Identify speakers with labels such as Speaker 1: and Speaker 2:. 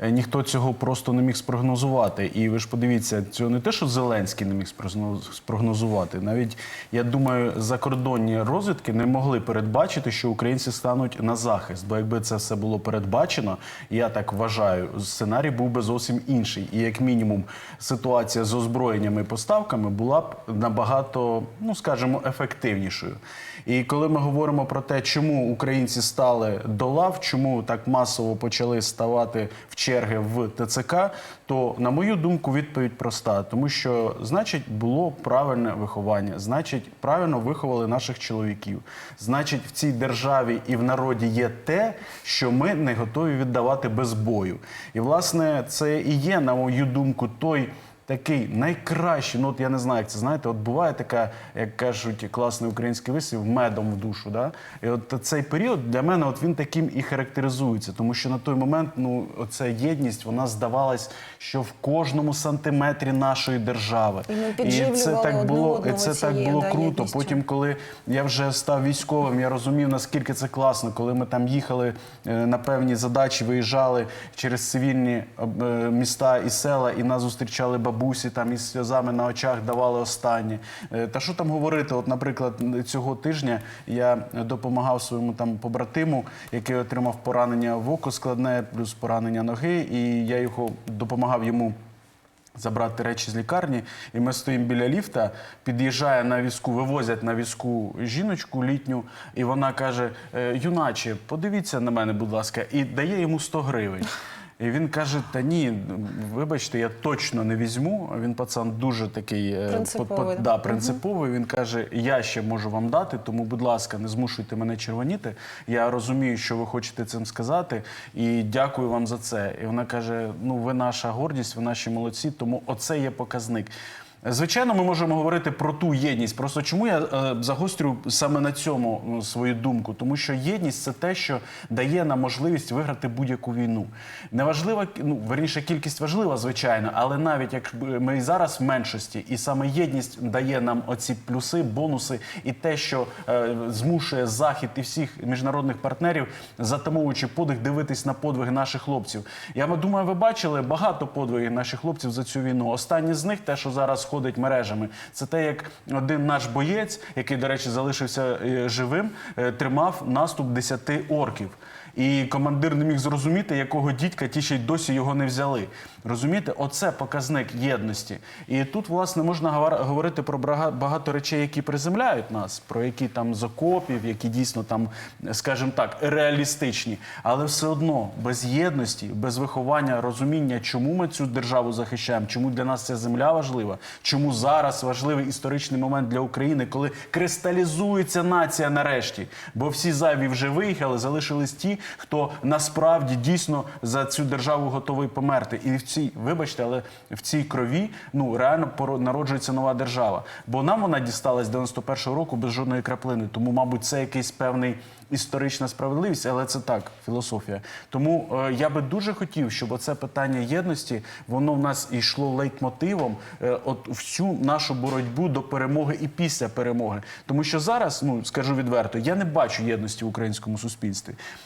Speaker 1: е, ніхто цього просто не міг спрогнозувати. І ви ж подивіться, цього не те, що Зеленський не міг спрогноз- спрогнозувати. Навіть я думаю, закордонні розвідки не могли передбачити, що українці стануть на захист. Бо якби це все було передбачено, я так вважаю, сценарій був би зовсім інший. І як мінімум, ситуація з озброєннями і поставками була б набагато, ну скажімо, ефективнішою. І коли ми говоримо про те, чому українці стали до лав, чому так масово почали ставати в черги в ТЦК, то на мою думку відповідь проста, тому що значить було правильне виховання, значить правильно виховали наших чоловіків. Значить, в цій державі і в народі є те, що ми не готові віддавати без бою. І власне це і є, на мою думку, той. Такий найкращий, ну от я не знаю, як це знаєте. От буває така, як кажуть, класний український вислів, медом в душу. Да? І от цей період для мене от він таким і характеризується, тому що на той момент ну оця єдність вона здавалась, що в кожному сантиметрі нашої держави.
Speaker 2: І ми
Speaker 1: це так було, і це так було
Speaker 2: да,
Speaker 1: круто.
Speaker 2: єдністю.
Speaker 1: Потім, коли я вже став військовим, я розумів наскільки це класно, коли ми там їхали е, на певні задачі, виїжджали через цивільні е, міста і села, і нас зустрічали бабусі там із сльозами на очах давали останні. Е, Та що там говорити? От, наприклад, цього тижня я допомагав своєму там побратиму, який отримав поранення в око складне, плюс поранення ноги, і я його допомагав йому. Забрати речі з лікарні, і ми стоїмо біля ліфта. Під'їжджає на візку, вивозять на візку жіночку літню, і вона каже: «Е, юначе, подивіться на мене, будь ласка, і дає йому 100 гривень. І він каже: Та ні, вибачте, я точно не візьму. Він пацан дуже такий е,
Speaker 2: Принциповий.
Speaker 1: да, принциповий. Він каже: Я ще можу вам дати, тому, будь ласка, не змушуйте мене червоніти. Я розумію, що ви хочете цим сказати, і дякую вам за це. І вона каже: Ну, ви наша гордість, ви наші молодці, тому оце є показник. Звичайно, ми можемо говорити про ту єдність. Просто чому я е, загострю саме на цьому свою думку? Тому що єдність це те, що дає нам можливість виграти будь-яку війну. Неважлива, ну верніше, кількість важлива, звичайно, але навіть як ми зараз в меншості, і саме єдність дає нам оці плюси, бонуси, і те, що е, змушує захід і всіх міжнародних партнерів, затамовуючи подих, дивитись на подвиги наших хлопців. Я думаю, ви бачили багато подвигів наших хлопців за цю війну. Останні з них, те, що зараз ходить мережами, це те, як один наш боєць, який, до речі, залишився е, живим, е, тримав наступ 10 орків. І командир не міг зрозуміти, якого дідька ті ще й досі його не взяли. Розумієте, оце показник єдності. І тут, власне, можна говорити про багато речей, які приземляють нас, про які там з окопів, які дійсно там, скажімо так, реалістичні. Але все одно без єдності, без виховання, розуміння, чому ми цю державу захищаємо, чому для нас ця земля важлива, чому зараз важливий історичний момент для України, коли кристалізується нація нарешті. Бо всі зайві вже виїхали, залишились ті, хто насправді дійсно за цю державу готовий померти. І в цій, вибачте, але в цій крові ну реально народжується нова держава. Бо нам вона дісталась 91-го року без жодної краплини. Тому, мабуть, це якийсь певний. Історична справедливість, але це так, філософія. Тому е, я би дуже хотів, щоб оце питання єдності воно в нас йшло лейтмотивом, е, от всю нашу боротьбу до перемоги і після перемоги. Тому що зараз, ну скажу відверто, я не бачу єдності в українському суспільстві.